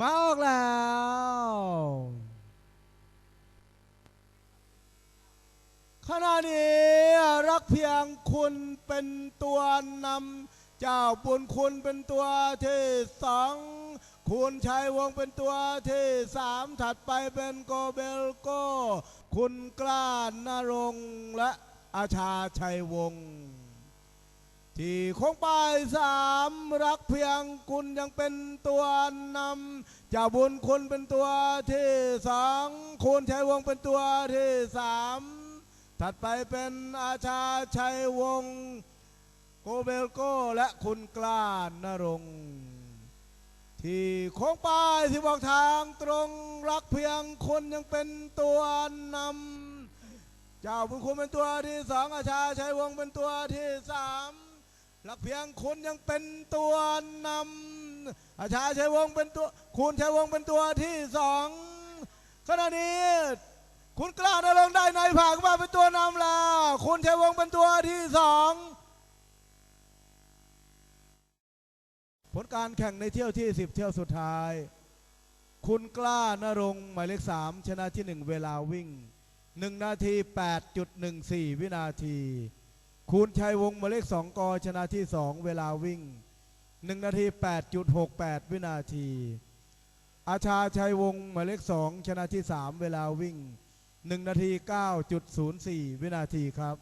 มาออกแล้ว ขณะนี้รักเพียงคุณเป็นตัวนำเจ้าบุญคุณเป็นตัวที่สองคุณชัยวงเป็นตัวที่สามถัดไปเป็นโกเบลโก คุณกล้านรงและอาชาชัยวงศ์ ที่โค้งป้ายสามรักเพียงคุณยังเป็นตัวนำเจ้าบุญคุณเป็นตัวที่สองคุณชัยวงเป็นตัวที่สามถัดไปเป็นอาชาชัยวงโกเบลโกและคุณกล้านรงที่โค้งป้ายที่บอกทางตรงรักเพียงคุณยังเป็นตัวนำเจ้าบุญคุณเป็นตัวที่สองอาชาชัยวงเป็นตัวที่สาม รักเพียงคุณยังเป็นตัวนำอาชาชัยวงศ์เป็นตัวคุณชัยวงศ์เป็นตัวที่สองขณะนี้คุณกล้านรงได้ในผ่านมาเป็นตัวนำแล้วคุณชัยวงศ์เป็นตัวที่สองผลการแข่งในเที่ยวที่ 10 เที่ยวสุดท้าย คุณกล้านรงหมายเลขสามชนะที่หนึ่งเวลาวิ่ง 1 นาที 8.14 วินาที คูณชัยวงศ์หมายเลข2กอชนะที่2เวลาวิ่ง1นาที 8.68 วินาที อาชาชัยวงศ์หมายเลข2ชนะที่3เวลาวิ่ง1นาที 9.04 วินาทีครับ